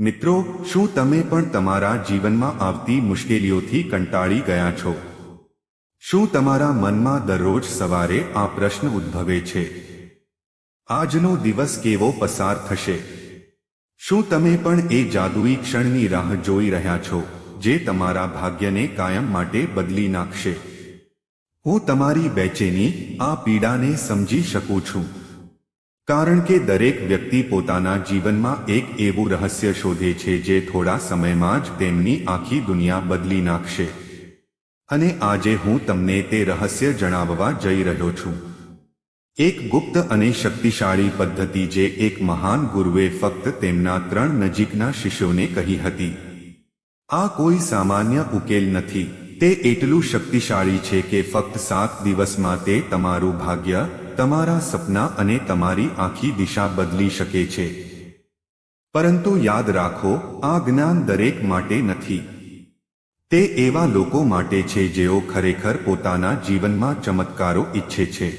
મિત્રો, શું તમે પણ તમારા જીવનમાં આવતી મુશ્કેલીઓથી કંટાળી ગયા છો? શું તમારા મનમાં દરરોજ સવારે આ પ્રશ્ન ઉદ્ભવે છે? આજનો દિવસ કેવો પસાર થશે? શું તમે પણ એ જાદુઈ ક્ષણની રાહ જોઈ રહ્યા છો, જે તમારા ભાગ્યને કાયમ માટે બદલી નાખશે? હું તમારી બેચેની આ પીડાને સમજી શકું છું. કારણ કે દરેક વ્યક્તિ પોતાના જીવનમાં એક એવું રહસ્ય શોધે છે જે થોડા સમયમાં જ તેમની આખી દુનિયા બદલી નાખશે. અને આજે હું તમને તે રહસ્ય જણાવવા જઈ રહ્યો છું. એક ગુપ્ત અને શક્તિશાળી પદ્ધતિ જે એક મહાન ગુરુએ ફક્ત તેમના ત્રણ નજીકના શિષ્યોને કહી હતી. આ કોઈ સામાન્ય ઉકેલ નથી. તે એટલું શક્તિશાળી છે કે ફક્ત સાત દિવસમાં તે તમારું ભાગ્ય તમારા સપના અને તમારી આખી દિશા બદલી શકે છે. પરંતુ યાદ રાખો, આ જ્ઞાન દરેક માટે નથી. તે એવા લોકો માટે છે જેઓ ખરેખર પોતાના જીવનમાં ચમત્કારો ઈચ્છે છે.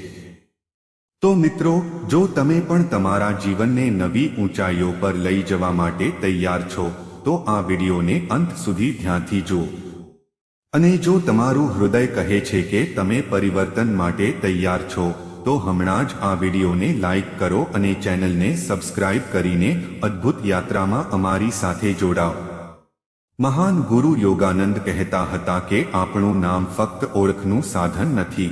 તો મિત્રો, જો તમે પણ તમારા જીવનને નવી ઊંચાઈઓ પર લઈ જવા માટે તૈયાર છો, તો આ વિડીયોને અંત સુધી ધ્યાનથી જુઓ. અને જો તમારું હૃદય કહે છે કે તમે પરિવર્તન માટે તૈયાર છો તો હમણાં જ આ વિડીયોને લાઈક કરો અને ચેનલને સબસ્ક્રાઇબ કરીને અદ્ભુત યાત્રામાં અમારી સાથે જોડાઓ. મહાન ગુરુ યોગાનંદ કહેતા હતા કે આપણું નામ ફક્ત ઓળખનું સાધન નથી.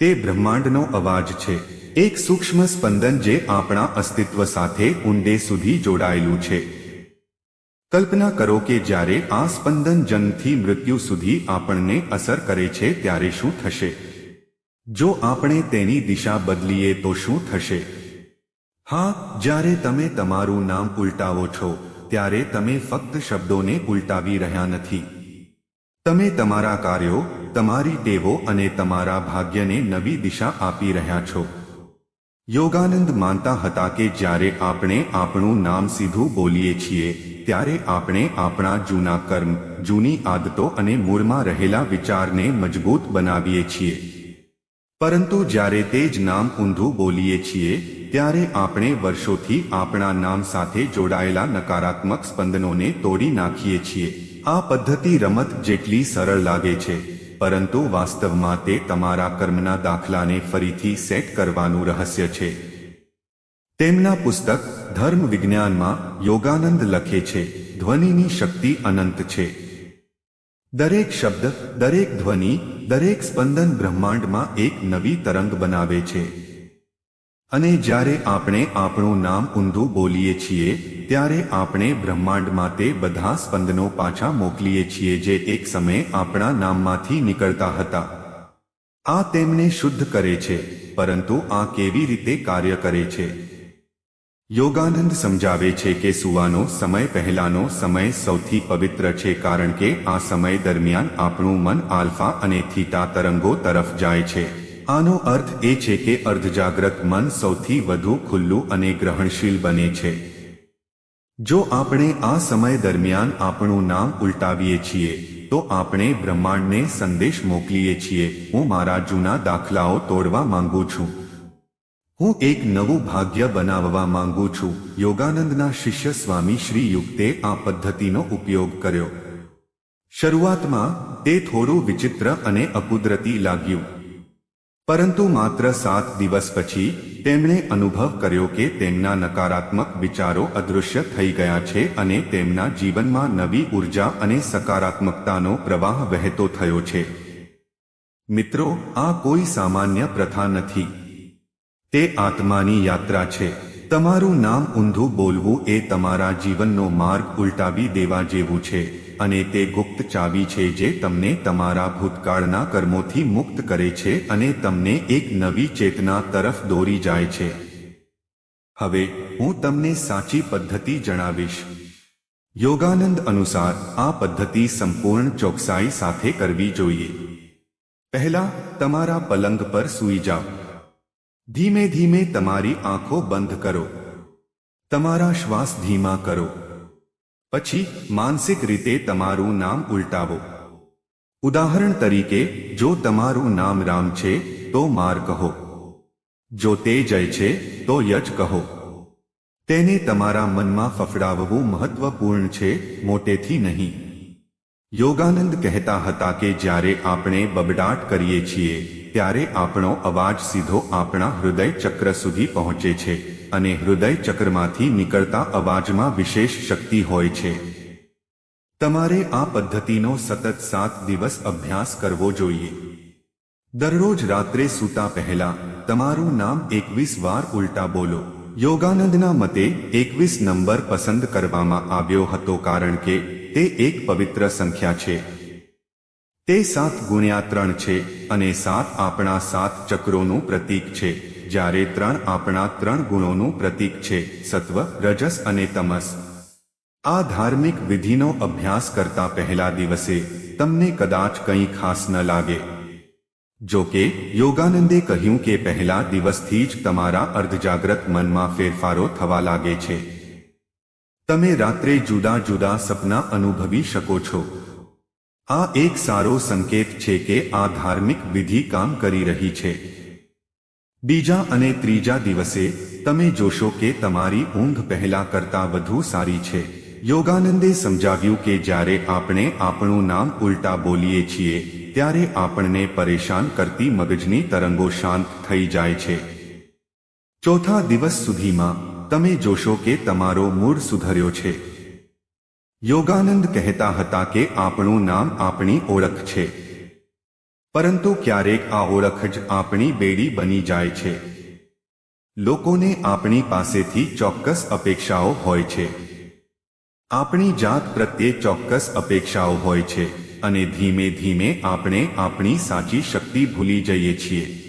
તે બ્રહ્માંડનો અવાજ છે. એક સૂક્ષ્મ સ્પંદન જે આપણા અસ્તિત્વ સાથે ઊંડે સુધી જોડાયેલું છે. કલ્પના કરો કે જ્યારે આ સ્પંદન જન્મથી મૃત્યુ સુધી આપણને અસર કરે છે ત્યારે શું થશે? જો આપણે તેની દિશા બદલીએ તો શું થશે? હા, જ્યારે તમે તમારું નામ ઉલટાવો છો, ત્યારે તમે ફક્ત શબ્દોને ઉલટાવી રહ્યા નથી. તમે તમારા કાર્યો, તમારી ટેવો અને તમારા ભાગ્યને નવી દિશા આપી રહ્યા છો. યોગાનંદ માનતા હતા કે જ્યારે આપણે આપણું નામ સીધું બોલીએ છીએ, ત્યારે આપણે આપણા જૂના કર્મ, જૂની આદતો અને મૂળમાં રહેલા વિચારને મજબૂત બનાવીએ છીએ. પરંતુ જ્યારે તે જ નામ ઊંધું બોલીએ છીએ, ત્યારે આપણે વર્ષોથી આપણા નામ સાથે જોડાયેલા નકારાત્મક સ્પંદનોને તોડી નાખીએ છીએ. આ પદ્ધતિ રમત જેટલી સરળ લાગે છે, પરંતુ વાસ્તવમાં તે તમારા કર્મના દાખલાને ફરીથી સેટ કરવાનું રહસ્ય છે. તેમના પુસ્તક ધર્મ વિજ્ઞાનમાં યોગાનંદ લખે છે, ધ્વનિની શક્તિ અનંત છે. દરેક શબ્દ, દરેક ધ્વનિ, દરેક સ્પંદન બ્રહ્માંડમાં એક નવી તરંગ બનાવે છે. અને જ્યારે આપણે આપણું નામ ઊંધું બોલીએ છીએ, ત્યારે આપણે બ્રહ્માંડમાં તે બધા સ્પંદનો પાછા મોકલીએ છીએ જે એક સમયે આપણા નામમાંથી નીકળતા હતા. આ તેમને શુદ્ધ કરે છે, પરંતુ આ કેવી રીતે કાર્ય કરે છે? યોગાનંદ સમજાવે છે કે સુવાનો સમય પહેલાનો સમય સૌથી પવિત્ર છે કારણ કે આ સમય દરમિયાન આપણું મન આલ્ફા અને થીટા તરંગો તરફ જાય છે. આનો અર્થ એ છે કે અર્ધજાગ્રત મન સૌથી વધુ ખુલ્લું અને ગ્રહણશીલ બને છે. જો આપણે આ સમય દરમિયાન આપણું નામ ઉલટાવીએ છીએ, તો આપણે બ્રહ્માંડને સંદેશ મોકલીએ છીએ, હું મારા જૂના દાખલાઓ તોડવા માંગુ છું. હું એક નવું ભાગ્ય બનાવવા માંગુ છું. યોગાનંદના શિષ્ય સ્વામી શ્રી યુક્તે આ પદ્ધતિનો ઉપયોગ કર્યો. શરૂઆતમાં તે થોડું વિચિત્ર અને અકુદરતી લાગ્યું. પરંતુ માત્ર સાત દિવસ પછી તેમણે અનુભવ કર્યો કે તેમના નકારાત્મક વિચારો અદૃશ્ય થઈ ગયા છે અને તેમના જીવનમાં નવી ઊર્જા અને સકારાત્મકતાનો પ્રવાહ વહેતો થયો છે. મિત્રો, આ કોઈ સામાન્ય પ્રથા નથી. તે આત્માની યાત્રા છે. તમારું નામ ઊંધું બોલવું એ તમારા જીવનનો માર્ગ ઉલટાવી દેવા જેવું છે અને તે ગુપ્ત ચાવી છે જે તમને તમારા ભૂતકાળના કર્મોથી મુક્ત કરે છે અને તમને એક નવી ચેતના તરફ દોરી જાય છે. હવે, હું તમને સાચી પદ્ધતિ જણાવીશ. યોગાનંદ અનુસાર, આ પદ્ધતિ સંપૂર્ણ ચોકસાઈ સાથે કરવી જોઈએ. પહેલા, તમારા પલંગ પર સૂઈ જાઓ. ધીમે ધીમે તમારી આંખો બંધ કરો. તમારા શ્વાસ ધીમા કરો. પછી માનસિક રીતે તમારું નામ ઉલટાવો. ઉદાહરણ તરીકે, જો તમારું નામ રામ છે, તો માર કહો. જો તે જય છે, તો યજ કહો. તેને તમારા મનમાં ફફડાવવું મહત્વપૂર્ણ છે, મોટેથી નહીં. યોગાનંદ કહેતા હતા કે જ્યારે આપણે બબડાટ કરીએ છીએ ત્યારે આપણો અવાજ સીધો આપણા હૃદય ચક્ર સુધી પહોંચે છે અને હૃદય ચક્રમાંથી નીકળતા અવાજમાં વિશેષ શક્તિ હોય છે. તમારે આ પદ્ધતિનો સતત સાત દિવસ અભ્યાસ કરવો જોઈએ. દરરોજ રાત્રે સૂતા પહેલા તમારું નામ એકવીસ વાર ઉલટા બોલો. યોગાનંદના મતે એકવીસ નંબર પસંદ કરવામાં આવ્યો હતો કારણ કે તે એક પવિત્ર સંખ્યા છે. તે સાત ગુણ્યા ત્રણ છે અને સાત આપણા સાત ચક્રોનું પ્રતીક છે, જ્યારે ત્રણ આપણા ત્રણ ગુણોનું પ્રતીક છે, સત્વ, રજસ અને તમસ. આ ધાર્મિક વિધિનો અભ્યાસ કરતા પહેલા દિવસે તમને કદાચ કંઈ ખાસ ન લાગે. જો કે, યોગાનંદે કહ્યું કે પહેલા દિવસથી જ તમારા અર્ધજાગ્રત મનમાં ફેરફારો થવા લાગે છે. તમે રાત્રે જુદા જુદા સપના અનુભવી શકો છો. આ એક સારો સંકેત છે કે આ ધાર્મિક વિધિ કામ કરી રહી છે. બીજા અને ત્રીજા દિવસે, તમે જોશો કે તમારી ઊંઘ પહેલા કરતા વધુ સારી છે. યોગાનંદે સમજાવ્યું કે જ્યારે આપણે આપણું નામ ઉલટા બોલીએ છીએ, ત્યારે આપણને પરેશાન કરતી મગજની તરંગો શાંત થઈ જાય છે. ચોથા દિવસ સુધીમાં, તમે જોશો કે તમારો મૂડ સુધર્યો છે. યોગાનંદ કહેતા હતા કે આપણું નામ આપણી ઓળખ છે. પરંતુ ક્યારેક આ ઓળખ જ આપણી બેડી બની જાય છે. લોકોને આપણી પાસેથી ચોક્કસ અપેક્ષાઓ હોય છે. આપણી જાત પ્રત્યે ચોક્કસ અપેક્ષાઓ હોય છે અને ધીમે ધીમે આપણે આપણી સાચી શક્તિ ભૂલી જઈએ છીએ.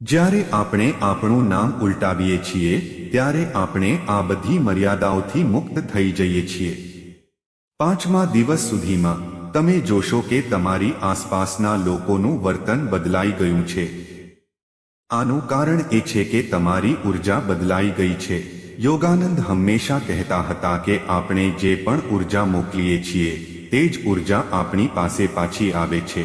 જ્યારે આપણે આપણું નામ ઉલટાવીએ છીએ, ત્યારે આપણે આ બધી મર્યાદાઓથી મુક્ત થઈ જઈએ છીએ. પાંચમા દિવસ સુધીમાં, તમે જોશો કે તમારી આસપાસના લોકોનું વર્તન બદલાઈ ગયું છે. આનું કારણ એ છે કે તમારી ઊર્જા બદલાઈ ગઈ છે. યોગાનંદ હંમેશા કહેતા હતા કે આપણે જે પણ ઊર્જા મોકલીએ છીએ, તે જ ઊર્જા આપણી પાસે પાછી આવે છે.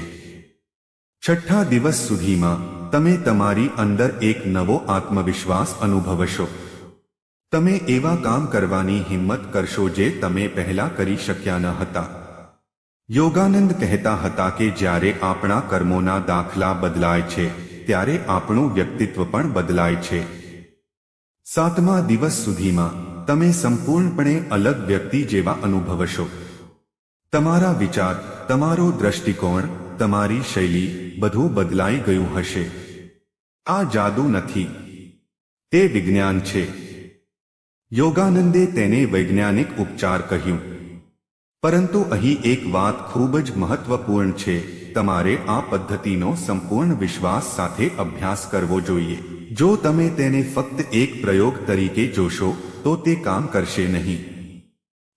છઠ્ઠા દિવસ સુધીમાં, તમે તમારી અંદર એક નવો આત્મવિશ્વાસ અનુભવશો. તમે એવા કામ કરવાની હિંમત કરશો જે તમે પહેલા કરી શક્યા ન હતા. યોગાનંદ કહેતા હતા કે જ્યારે આપણા કર્મોના દાખલા બદલાય છે, ત્યારે આપણું વ્યક્તિત્વ પણ બદલાય છે. સાતમા દિવસ સુધીમાં, તમે સંપૂર્ણપણે અલગ વ્યક્તિ જેવા અનુભવશો. તમારા વિચાર, તમારો દ્રષ્ટિકોણ, તમારી શૈલી બધું બદલાઈ ગયું હશે. આ જાદુ નથી. તે વિજ્ઞાન છે. યોગાનંદે તેને વૈજ્ઞાનિક ઉપચાર કહ્યું. પરંતુ અહીં એક વાત ખૂબ જ મહત્વપૂર્ણ છે. તમારે આ પદ્ધતિનો સંપૂર્ણ વિશ્વાસ સાથે અભ્યાસ કરવો જોઈએ. જો તમે તેને ફક્ત એક પ્રયોગ તરીકે જોશો, તો તે કામ કરશે નહીં.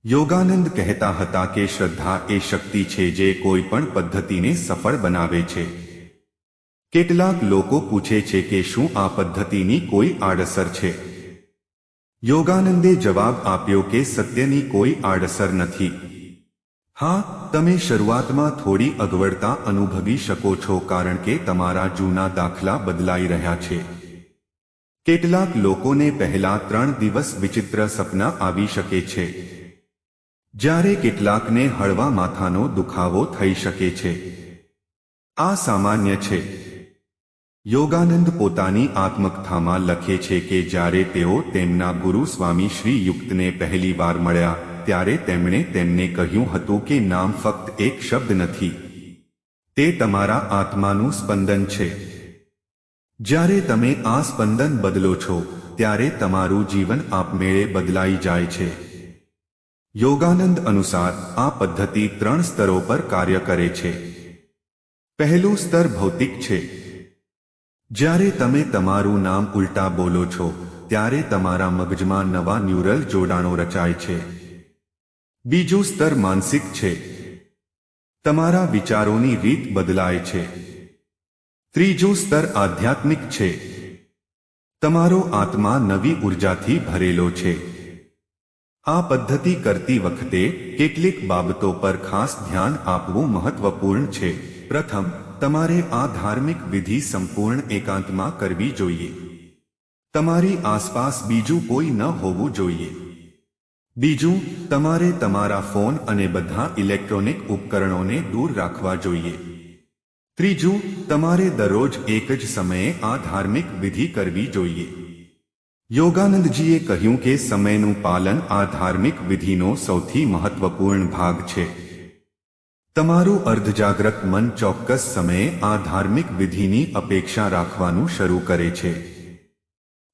યોગાનંદ કહેતા હતા કે શ્રદ્ધા એ શક્તિ છે જે કોઈ પણ પદ્ધતિને સફળ બનાવે છે. કેટલાક લોકો પૂછે છે કે શું આ પદ્ધતિની કોઈ આડઅસર છે? યોગાનંદે જવાબ આપ્યો કે સત્યની કોઈ આડઅસર નથી. હા, તમે શરૂઆતમાં થોડી અગવડતા અનુભવી શકો છો કારણ કે તમારા જૂના દાખલા બદલાઈ રહ્યા છે. કેટલાક લોકોને પહેલા ત્રણ દિવસ વિચિત્ર સપના આવી શકે છે. જ્યારે કેટલાકને હળવા માથાનો દુખાવો થઈ શકે છે. આ સામાન્ય છે. યોગાનંદ પોતાની આત્મકથામાં લખે છે કે જ્યારે તેઓ તેમના ગુરુ સ્વામી શ્રી યુક્તને પહેલી વાર મળ્યા, ત્યારે તેમણે તેમને કહ્યું હતું કે નામ ફક્ત એક શબ્દ નથી. તે તમારા આત્માનું સ્પંદન છે. જ્યારે તમે આ સ્પંદન બદલો છો, ત્યારે તમારું જીવન આપમેળે બદલાઈ જાય છે. યોગાનંદ અનુસાર, આ પદ્ધતિ ત્રણ સ્તરો પર કાર્ય કરે છે. પહેલું સ્તર ભૌતિક છે. જ્યારે તમે તમારું નામ ઉલટા બોલો છો, ત્યારે તમારા મગજમાં નવા ન્યુરલ જોડાણો રચાય છે. બીજું સ્તર માનસિક છે. તમારા વિચારોની રીત બદલાય છે. ત્રીજું સ્તર આધ્યાત્મિક છે. તમારો આત્મા નવી ઉર્જાથી ભરેલો છે. આ પદ્ધતિ કરતી વખતે કેટલીક બાબતો પર ખાસ ધ્યાન આપવું મહત્વપૂર્ણ છે. પ્રથમ તમારે આ ધાર્મિક વિધિ સંપૂર્ણ એકાંતમાં કરવી જોઈએ. તમારી આસપાસ બીજું કોઈ ન હોવું જોઈએ. બીજું, તમારે તમારા ફોન અને બધા ઇલેક્ટ્રોનિક ઉપકરણોને દૂર રાખવા જોઈએ. ત્રીજું, તમારે દરરોજ એક જ સમયે આ ધાર્મિક વિધિ કરવી જોઈએ. યોગાનંદજીએ કહ્યું કે સમયનું પાલન આ ધાર્મિક વિધિનો સૌથી મહત્વપૂર્ણ ભાગ છે. તમારું અર્ધજાગ્રત મન ચોક્કસ સમયે આ ધાર્મિક વિધિની અપેક્ષા રાખવાનું શરૂ કરે છે.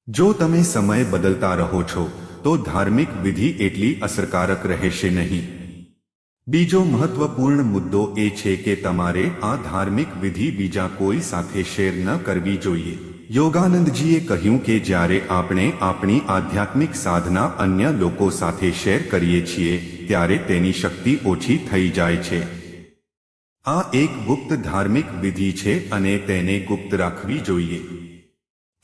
જો તમે સમય બદલતા રહો છો, તો ધાર્મિક વિધિ એટલી અસરકારક રહેશે નહીં. બીજો મહત્વપૂર્ણ મુદ્દો એ છે કે તમારે આ ધાર્મિક વિધિ બીજા કોઈ સાથે શેર ન કરવી જોઈએ. યોગાનંદજીએ કહ્યું કે જ્યારે આપણે આપણી આધ્યાત્મિક સાધના અન્ય લોકો સાથે શેર કરીએ છીએ, ત્યારે તેની શક્તિ ઓછી થઈ જાય છે. આ એક ગુપ્ત ધાર્મિક વિધિ છે અને તેને ગુપ્ત રાખવી જોઈએ.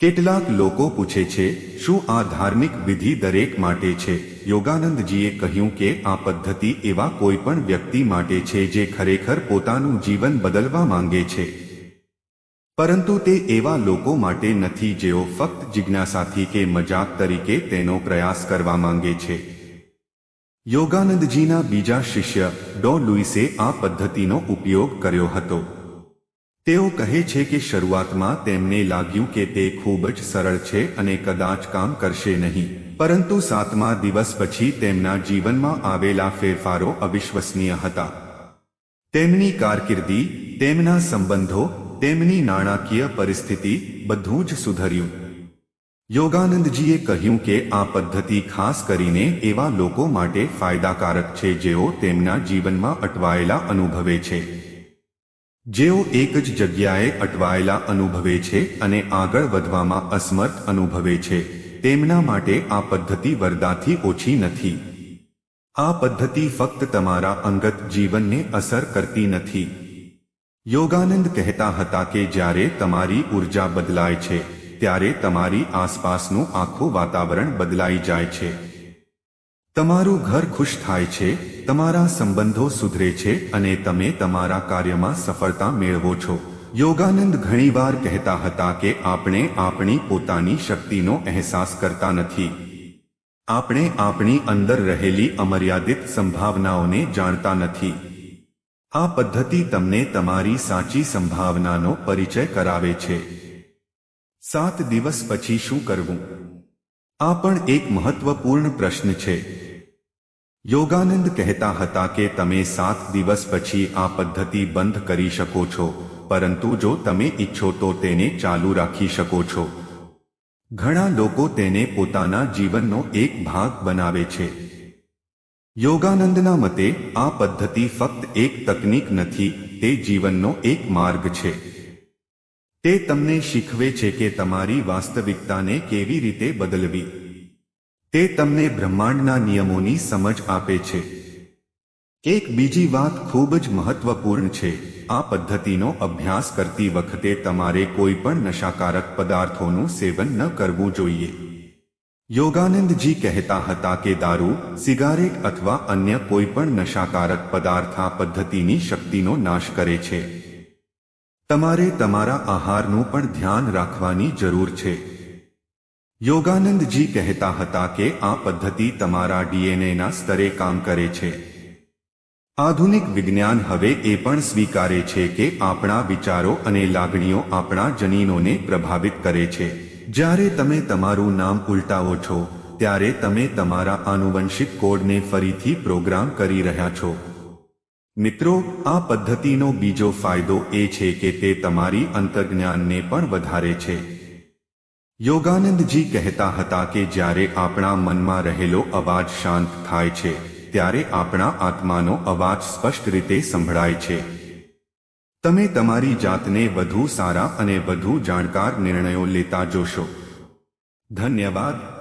કેટલાક લોકો પૂછે છે, શું આ ધાર્મિક વિધિ દરેક માટે છે? યોગાનંદજીએ કહ્યું કે આ પદ્ધતિ એવા કોઈ પણ વ્યક્તિ માટે છે જે ખરેખર પોતાનું જીવન બદલવા માંગે છે. પરંતુ તે એવા લોકો માટે નથી જેઓ ફક્ત જિજ્ઞાસાથી કે મજાક તરીકે તેનો પ્રયાસ કરવા માંગે છે. યોગાનંદજીના બીજા શિષ્ય ડો લુઈસે આ પદ્ધતિનો ઉપયોગ કર્યો હતો. તેઓ કહે છે કે શરૂઆતમાં તેમને લાગ્યું કે તે ખૂબ જ સરળ છે અને કદાચ કામ કરશે નહીં, પરંતુ સાતમા દિવસ પછી તેમના જીવનમાં આવેલા ફેરફારો અવિશ્વસનીય હતા. તેમની કારકિર્દી, તેમના સંબંધો, તેમની નાણાકીય પરિસ્થિતિ બધું જ સુધર્યું. યોગાનંદજીએ કહ્યું કે આ પદ્ધતિ ખાસ કરીને એવા લોકો માટે ફાયદાકારક છે જેઓ તેમના જીવનમાં અટવાયેલા અનુભવે છે. જેઓ એક જ જગ્યાએ અટવાયેલા અનુભવે છે અને આગળ વધવામાં અસમર્થ અનુભવે છે. તેમના માટે આ પદ્ધતિ વરદાથી ઓછી નથી. આ પદ્ધતિ ફક્ત તમારા અંગત જીવનને અસર કરતી નથી. યોગાનંદ કહેતા હતા કે જ્યારે તમારી ઊર્જા બદલાય છે ત્યારે તમારી આસપાસનું આખું વાતાવરણ બદલાઈ જાય છે. તમારું ઘર ખુશ થાય છે, તમારા સંબંધો સુધરે છે અને તમે તમારા કાર્યમાં સફળતા મેળવો છો. યોગાનંદ ઘણીવાર કહેતા હતા કે આપણે આપણી પોતાની શક્તિનો અહેસાસ કરતા નથી. આપણે આપણી અંદર રહેલી અમર્યાદિત સંભાવનાઓને જાણતા નથી. આ પદ્ધતિ તમને તમારી સાચી સંભાવનાનો પરિચય કરાવે છે. સાત દિવસ પછી શું કરવું? આ પણ એક મહત્વપૂર્ણ પ્રશ્ન છે. યોગાનંદ કહેતા હતા કે તમે સાત દિવસ પછી આ પદ્ધતિ બંધ કરી શકો છો, પરંતુ જો તમે ઈચ્છો તો તેને ચાલુ રાખી શકો છો. ઘણા લોકો તેને પોતાના જીવનનો એક ભાગ બનાવે છે. યોગાનંદના મતે, આ પદ્ધતિ ફક્ત એક તકનીક નથી, તે જીવનનો એક માર્ગ છે. તે તમને શીખવે છે કે તમારી વાસ્તવિકતાને કેવી રીતે બદલવી. તે તમને બ્રહ્માંડના નિયમોની સમજ આપે છે. એક બીજી વાત ખૂબ જ મહત્વપૂર્ણ છે. આ પદ્ધતિનો અભ્યાસ કરતી વખતે તમારે કોઈ પણ નશાકારક પદાર્થોનું સેવન ન કરવું જોઈએ. યોગાનંદજી કહેતા હતા કે દારૂ, સિગારેટ અથવા અન્ય કોઈ પણ નશાકારક પદાર્થ આ પદ્ધતિની શક્તિનો નાશ કરે છે. તમારે તમારા આહારનું પણ ધ્યાન રાખવાની જરૂર છે. યોગાનંદજી કહેતા હતા કે આ પદ્ધતિ તમારા ડીએનએના સ્તરે કામ કરે છે. આધુનિક વિજ્ઞાન હવે એ પણ સ્વીકારે છે કે આપણા વિચારો અને લાગણીઓ આપણા જનીનોને પ્રભાવિત કરે છે. જ્યારે તમે તમારું નામ ઉલટાવો છો, ત્યારે તમે તમારા આનુવંશિક કોડને ફરીથી પ્રોગ્રામ કરી રહ્યા છો. મિત્રો, આ પદ્ધતિનો બીજો ફાયદો એ છે કે તે તમારી અંતર્જ્ઞાનને પણ વધારે છે. યોગાનંદજી કહેતા હતા કે જ્યારે આપણા મનમાં રહેલો અવાજ શાંત થાય છે, ત્યારે આપણા આત્માનો અવાજ સ્પષ્ટ રીતે સંભળાય છે. તમે તમારી જાતને વધુ સારા અને વધુ જાણકાર નિર્ણયો લેતા જોશો. ધન્યવાદ.